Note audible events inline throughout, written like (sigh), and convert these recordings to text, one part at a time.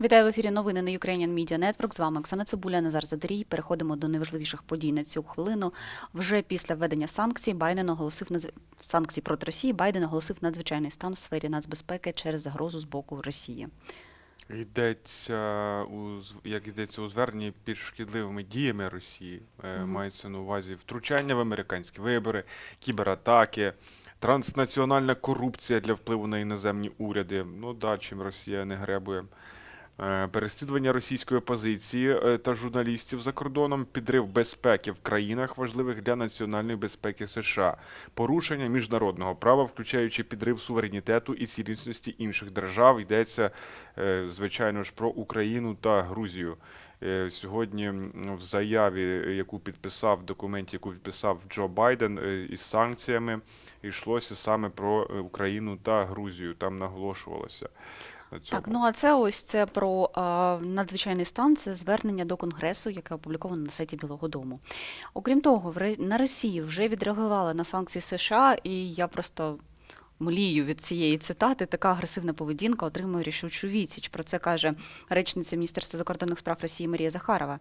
Вітаю в ефірі новини на Ukrainian Media Network. З вами Оксана Цибуля, Назар Задарій. Переходимо до найважливіших подій на цю хвилину. Вже після введення санкцій Байден оголосив надз... санкцій проти Росії. Байден оголосив надзвичайний стан в сфері нацбезпеки через загрозу з боку Росії. Йдеться у як йдеться у зверненні під шкідливими діями Росії, е, Мгм. мається на увазі втручання в американські вибори, кібератаки, транснаціональна корупція для впливу на іноземні уряди. Ну да, чим Росія не гребує. Е, Переслідування російської опозиції е, та журналістів за кордоном, підрив безпеки в країнах, важливих для національної безпеки США, порушення міжнародного права, включаючи підрив суверенітету і цілісності інших держав, йдеться е, звичайно ж про Україну та Грузію. Сьогодні в заяві, яку підписав в документі, яку підписав Джо Байден із санкціями, йшлося саме про Україну та Грузію. Там наголошувалося цьому. Так, ну а це ось це про е, надзвичайний стан. Це звернення до Конгресу, яке опубліковано на сайті Білого Дому. Окрім того, в на Росії вже відреагували на санкції США, і я просто млію від цієї цитати. Така агресивна поведінка отримує рішучу відсіч. Про це каже речниця Міністерства закордонних справ Росії Марія Захарова.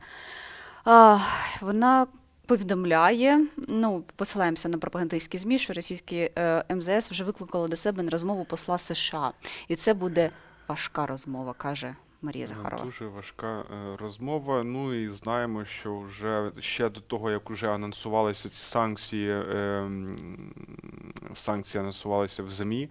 А, вона повідомляє, ну, посилаємося на пропагандистські ЗМІ, що російське е, МЗС вже викликало до себе на розмову посла США. І це буде важка розмова, каже Марія Е, Захарова. Дуже важка е, розмова. Ну і знаємо, що вже ще до того, як вже анонсувалися ці санкції, е, санкції анонсувалися в ЗМІ.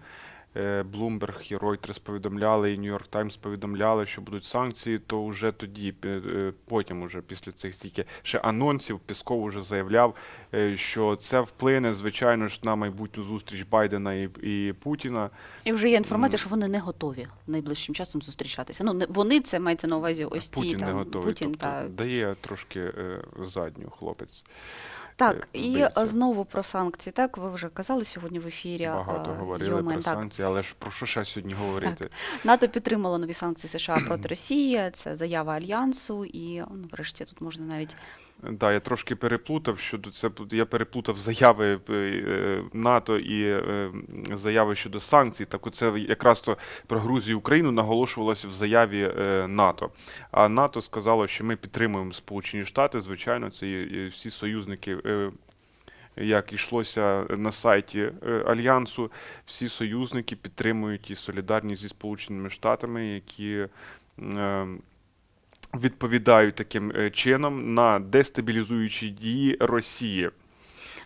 Е, Bloomberg і Reuters повідомляли, і New York Times повідомляли, що будуть санкції, то вже тоді, е, потім, уже після цих тільки ще анонсів, Пісков уже заявляв, е, що це вплине, звичайно ж, на майбутню зустріч Байдена і, і Путіна. І вже є інформація, що вони не готові найближчим часом зустрічатися. Ну, не, вони це мається на увазі ось ці Путін там, не готовий. Путін тобто та дає трошки е, задню хлопець. Так, е, і е, знову про санкції. Так, ви вже казали сьогодні в ефірі. Багато говорили про так. санкції, але ж про що ще сьогодні говорити? НАТО підтримало нові санкції США проти (clears throat) Росії. Це заява альянсу, і ну, врешті тут можна навіть Да, я трошки переплутав щодо це. Я переплутав заяви е, е, НАТО і е, заяви щодо санкцій. Так, оце якраз то про Грузію і Україну наголошувалося в заяві НАТО. А НАТО сказало, що ми підтримуємо Сполучені Штати. Звичайно, це всі союзники. Як йшлося на сайті Альянсу, всі союзники підтримують і солідарність зі Сполученими Штатами, які відповідають таким е, чином на дестабілізуючі дії Росії.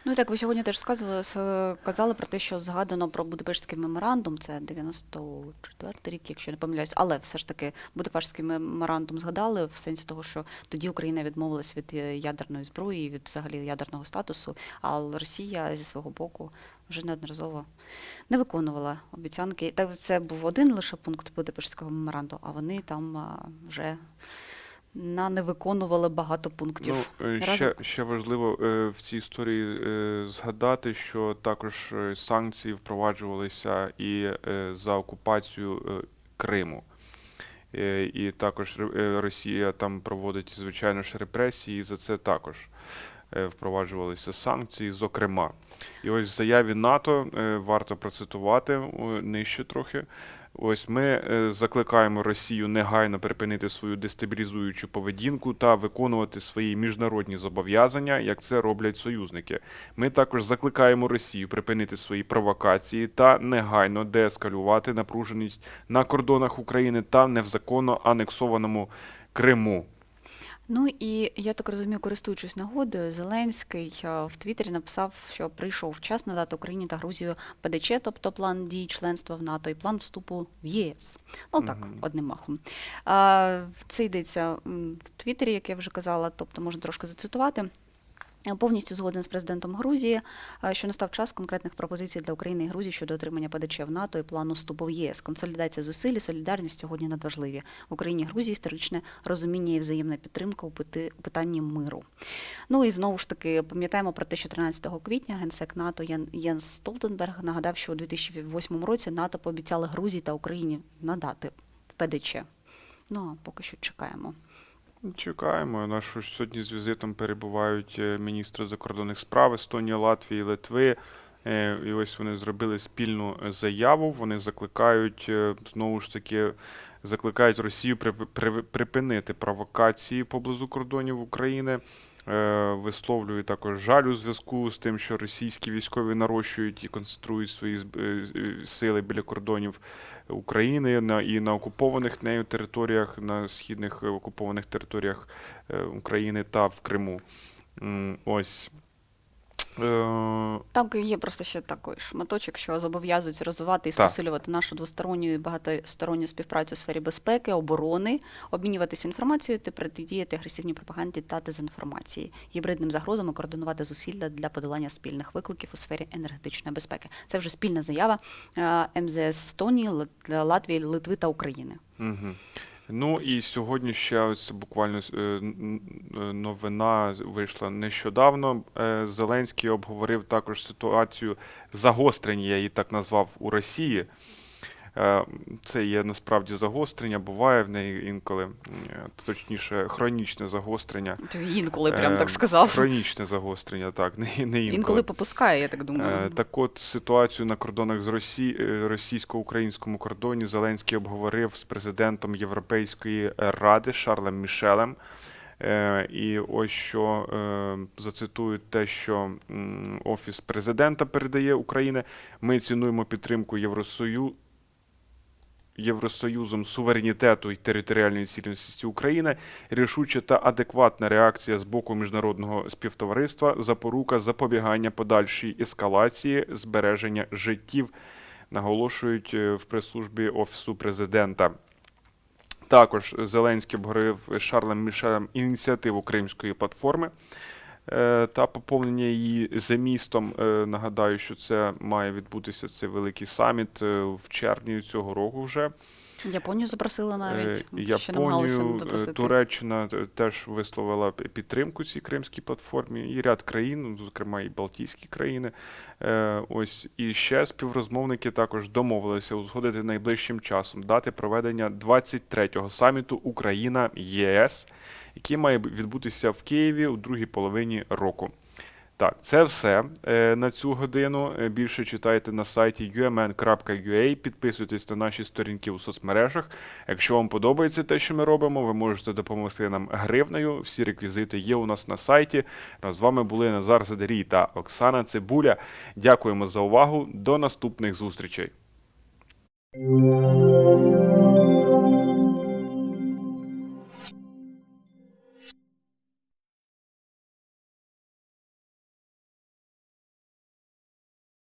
Ну так, ви сьогодні теж сказали, с- казали про те, що згадано про Будапештський меморандум, це 94-й рік, якщо не помиляюсь, але все ж таки Будапештський меморандум згадали в сенсі того, що тоді Україна відмовилась від е, ядерної зброї, від взагалі ядерного статусу, а Росія зі свого боку вже неодноразово не виконувала обіцянки. Так це був один лише пункт Будапештського меморандуму, а вони там вже на не виконували багато пунктів. Ну, е, ще, ще важливо е, в цій історії е, згадати, що також санкції впроваджувалися і е, за окупацію е, Криму. Е, І також Росія там проводить, звичайно ж, репресії, і за це також е, впроваджувалися санкції, зокрема. І ось в заяві НАТО е, варто процитувати нижче трохи. Ось ми е, закликаємо Росію негайно припинити свою дестабілізуючу поведінку та виконувати свої міжнародні зобов'язання, як це роблять союзники. Ми також закликаємо Росію припинити свої провокації та негайно деескалювати напруженість на кордонах України та невзаконно анексованому Криму. Ну і я так розумію, користуючись нагодою, Зеленський е, в Твіттері написав, що прийшов час надати Україні та Грузію ПДЧ, тобто план дій членства в НАТО і план вступу в ЄС. Ну так, угу. одним махом. Це йдеться в Твіттері, як я вже казала, тобто можна трошки зацитувати. Е, Повністю згоден з президентом Грузії, е, що настав час конкретних пропозицій для України і Грузії щодо отримання ПДЧ в НАТО і плану вступу в ЄС. Консолідація зусиль солідарність сьогодні надважливі. В Україні Грузії історичне розуміння і взаємна підтримка у питанні миру. Ну і знову ж таки пам'ятаємо про те, що 13 квітня генсек НАТО Єнс Столтенберг нагадав, що у 2008 році НАТО пообіцяли Грузії та Україні надати ПДЧ. Ну а поки що чекаємо. Чекаємо. Нашу ж сьогодні з візитом перебувають е, міністри закордонних справ Естонії, Латвії, Литви. Е, І ось вони зробили спільну е, заяву. Вони закликають знову ж таки закликають Росію припи- при- припинити провокації поблизу кордонів України. Е, Висловлює також жаль у зв'язку з тим, що російські військові нарощують і концентрують свої е, е, сили біля кордонів України на і на окупованих нею територіях, на східних окупованих територіях України та в Криму. Ось. Е, Так, є просто ще такий шматочок, що зобов'язують розвивати і Так. посилювати нашу двосторонню і багатосторонню співпрацю у сфері безпеки, оборони, обмінюватися інформацією та протидіяти агресивній пропаганді та дезінформації, гібридним загрозам і координувати зусилля для подолання спільних викликів у сфері енергетичної безпеки. Це вже спільна заява е, МЗС Естонії, Латвії, Литви та України. Угу. Ну і сьогодні ще ось буквально е, н- новина вийшла нещодавно. Е, Зеленський обговорив також ситуацію загострення, я її так назвав у Росії. Е, Це є насправді загострення, буває в неї інколи, точніше, хронічне загострення. Ти інколи прям Е, так сказав. Хронічне загострення, так, не, не інколи. Інколи попускає, я так думаю. Е, Так от ситуацію на кордонах з Росії, російсько-українському кордоні Зеленський обговорив з президентом Європейської ради Шарлем Мішелем. І ось що зацитую те, що Офіс президента передає Україні. Ми цінуємо підтримку Євросою. Євросоюзом суверенітету і територіальної цілісності України, рішуча та адекватна реакція з боку міжнародного співтовариства, запорука запобігання подальшій ескалації, збереження життів, наголошують е, в прес-службі Офісу президента. Також Зеленський обговорив Шарлем Мішелем ініціативу Кримської платформи та поповнення її замістом. Е, Нагадаю, що це має відбутися цей великий саміт е, в червні цього року вже. Японію запросили навіть. Е, Японію, е. Туреччина теж висловила підтримку цій кримській платформі, і ряд країн, ну, зокрема і Балтійські країни. Е, Ось і ще співрозмовники також домовилися узгодити найближчим часом дати проведення 23-го саміту Україна ЄС, який має відбутися в Києві у другій половині року. Так, це все е, на цю годину. Е, Більше читайте на сайті umn.ua, підписуйтесь на наші сторінки у соцмережах. Якщо вам подобається те, що ми робимо, ви можете допомогти нам гривнею. Всі реквізити є у нас на сайті. Ну, З вами були Назар Задарій та Оксана Цибуля. Дякуємо за увагу. До наступних зустрічей.